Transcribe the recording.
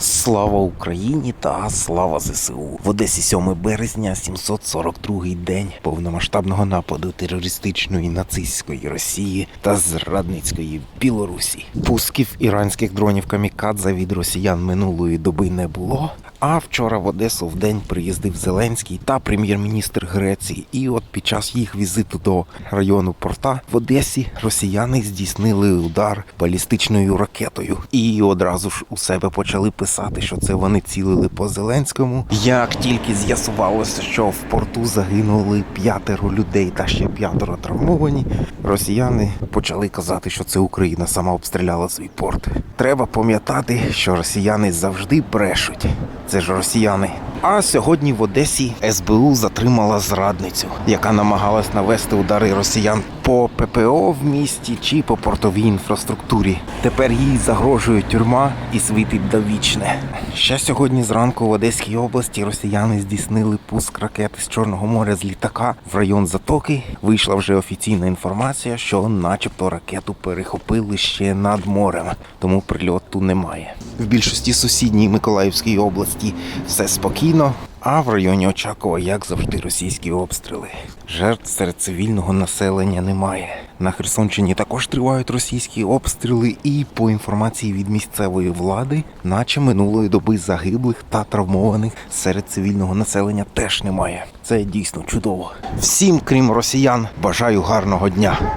Слава Україні та слава ЗСУ. В Одесі 7 березня, 742-й день повномасштабного нападу терористичної нацистської Росії та зрадницької Білорусі. Пусків іранських дронів камікадзе від росіян минулої доби не було. А вчора в Одесу в день приїздив Зеленський та прем'єр-міністр Греції. І от під час їх візиту до району порта в Одесі росіяни здійснили удар балістичною ракетою. І одразу ж у себе почали писати, що це вони цілили по Зеленському. Як тільки з'ясувалося, що в порту загинули п'ятеро людей та ще п'ятеро травмовані, росіяни почали казати, що це Україна сама обстріляла свій порт. Треба пам'ятати, що росіяни завжди брешуть. Це ж росіяни. А сьогодні в Одесі СБУ затримала зрадницю, яка намагалась навести удари росіян по ППО в місті чи по портовій інфраструктурі. Тепер їй загрожує тюрма і світить довічне. Ще сьогодні зранку в Одеській області росіяни здійснили пуск ракети з Чорного моря з літака в район Затоки. Вийшла вже офіційна інформація, що, начебто, ракету перехопили ще над морем, тому прильоту немає. В більшості сусідній Миколаївській області все спокійно. А в районі Очакова, як завжди, російські обстріли. Жертв серед цивільного населення немає. На Херсонщині також тривають російські обстріли, і по інформації від місцевої влади, наче минулої доби загиблих та травмованих серед цивільного населення теж немає. Це дійсно чудово. Всім, крім росіян, бажаю гарного дня.